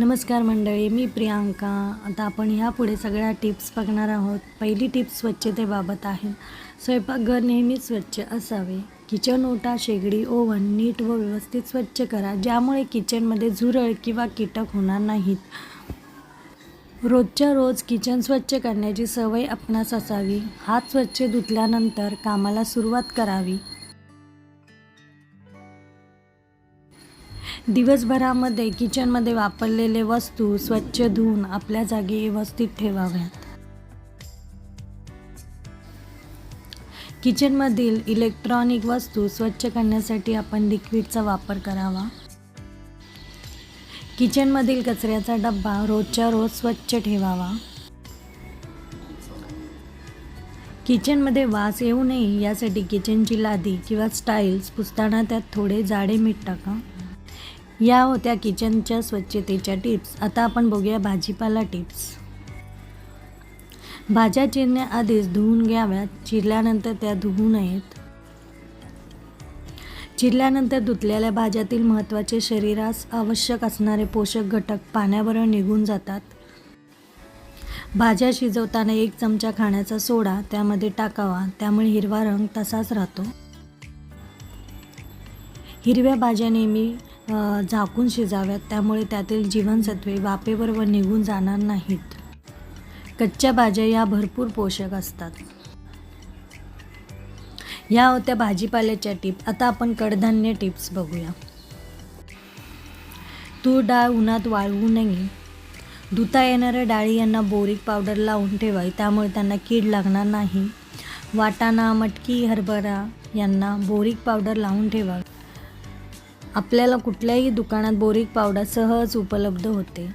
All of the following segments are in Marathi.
नमस्कार मंडळी मी प्रियांका. आता आपण ह्यापुढे सगळ्या टिप्स बघणार आहोत. पहिली टिप्स स्वच्छतेबाबत आहे. स्वयंपाकघर नेहमी स्वच्छ असावे. किचन ओटा शेगडी ओव्हन नीट व व्यवस्थित स्वच्छ करा ज्यामुळे किचनमध्ये झुरळ किंवा कीटक होणार नाहीत. रोजच्या रोज किचन स्वच्छ करण्याची सवय आपणास असावी. हात स्वच्छ धुतल्यानंतर कामाला सुरुवात करावी. दिवसभरामध्ये किचनमध्ये वापरलेले वस्तू स्वच्छ धुवून आपल्या जागी व्यवस्थित ठेवाव्यात. किचनमधील इलेक्ट्रॉनिक वस्तू स्वच्छ करण्यासाठी आपण लिक्विडचा वापर करावा. किचनमधील कचऱ्याचा डब्बा रोजच्या रोज स्वच्छ ठेवावा. किचनमध्ये वास येऊ नये यासाठी किचनची लादी किंवा स्टाईल्स पुसताना त्यात थोडे जाडे मीठ टाका. या होत्या किचनच्या स्वच्छतेच्या टिप्स. आता आपण बघूया भाजीपाला टिप्स. भाज्या चिरण्याआधीच धुवून घ्याव्यात. चिरल्यानंतर त्या धुवू नयेत. चिरल्यानंतर धुतलेल्या भाज्यातील महत्त्वाचे शरीरास आवश्यक असणारे पोषक घटक पाण्याबरोबर निघून जातात. भाज्या शिजवताना एक चमचा खाण्याचा सोडा त्यामध्ये टाकावा. त्यामुळे हिरवा रंग तसाच राहतो. हिरव्या भाज्या नेहमी झाकून शिजाव्यात. त्यामुळे त्यातील जीवनसत्वे वाफेबरोबर निघून जाणार नाहीत. कच्च्या भाज्या या भरपूर पोषक असतात. या होत्या भाजीपाल्याच्या टिप. आता आपण कडधान्य टिप्स बघूया. तूर डाळ उन्हात वाळवू नये. धुता येणाऱ्या डाळी यांना बोरिक पावडर लावून ठेवावी. त्यामुळे त्यांना कीड लागणार नाही. वाटाणा मटकी हरभरा यांना बोरिक पावडर लावून ठेवावी. आपल्याला कुठल्याही दुकानात बोरिक पावडर सहज उपलब्ध होते.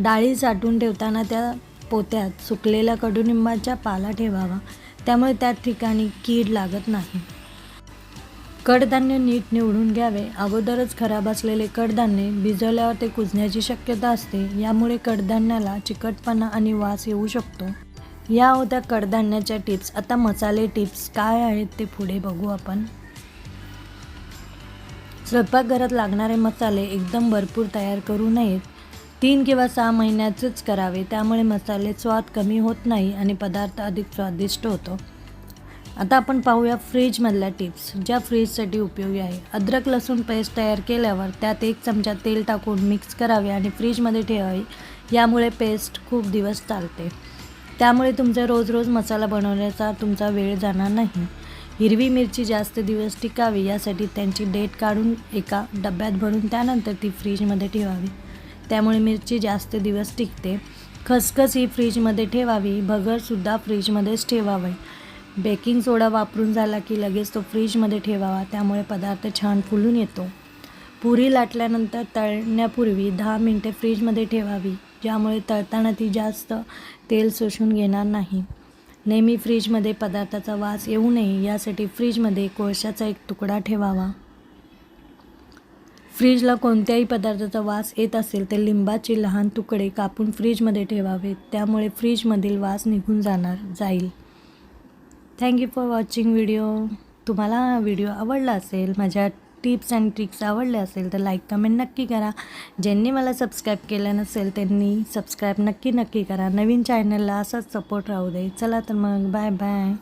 डाळी साठवून ठेवताना त्या पोत्यात सुकलेल्या कडुनिंबाचा पाला ठेवावा. त्यामुळे त्या ठिकाणी कीड लागत नाही. कडधान्य नीट निवडून घ्यावे. अगोदरच खराब असलेले कडधान्य भिजवल्यावर ते कुजण्याची शक्यता असते. यामुळे कडधान्याला चिकटपणा आणि वास येऊ शकतो. या होत्या कडधान्याच्या टिप्स. आता मसाले टिप्स काय आहेत ते पुढे बघू आपण. स्वयंपाकघरात लागणारे मसाले एकदम भरपूर तयार करू नयेत. तीन किंवा सहा महिन्याचेच करावे त्यामुळे मसाले स्वाद कमी होत नाही आणि पदार्थ अधिक स्वादिष्ट होतो. आता आपण पाहूया फ्रीजमधल्या टिप्स ज्या फ्रीजसाठी उपयोगी आहे. अद्रक लसूण पेस्ट तयार केल्यावर त्यात एक चमचा तेल टाकून मिक्स करावे आणि फ्रीजमध्ये ठेवावी. यामुळे पेस्ट खूप दिवस चालते. त्यामुळे तुमचा रोज रोज मसाला बनवण्याचा तुमचा वेळ जाणार नाही. हिरवी मिरची जास्त दिवस टिकावी यासाठी त्यांची डेट काढून एका डब्यात भरून त्यानंतर ती फ्रीजमध्ये ठेवावी. त्यामुळे मिरची जास्त दिवस टिकते. खसखस ही फ्रीजमध्ये ठेवावी भगरसुद्धा फ्रीजमध्येच ठेवावे. बेकिंग सोडा वापरून झाला की लगेच तो फ्रीजमध्ये ठेवावा त्यामुळे पदार्थ छान फुलून येतो. पुरी लाटल्यानंतर तळण्यापूर्वी दहा मिनटे फ्रीजमध्ये ठेवावी ज्यामुळे तळताना ती जास्त तेल शोषून घेणार नाही. नेहमी फ्रीजमध्ये पदार्थाचा वास येऊ नये यासाठी फ्रीजमध्ये कोळशाचा एक तुकडा ठेवावा. फ्रीजला कोणत्याही पदार्थाचा वास येत असेल तर लिंबाचे लहान तुकडे कापून फ्रीजमध्ये ठेवावेत. त्यामुळे फ्रीजमधील वास निघून जाणार जाईल. Thank you for watching video तुम्हाला व्हिडिओ आवडला असेल माझ्या टिप्स अँड ट्रिक्स आवडले असेल तर लाईक कमेंट नक्की करा. ज्यांनी मला सबस्क्राईब केलं नसेल त्यांनी सबस्क्राईब नक्की नक्की करा. नवीन चॅनलला असाच सपोर्ट राहू दे. चला तर मग बाय बाय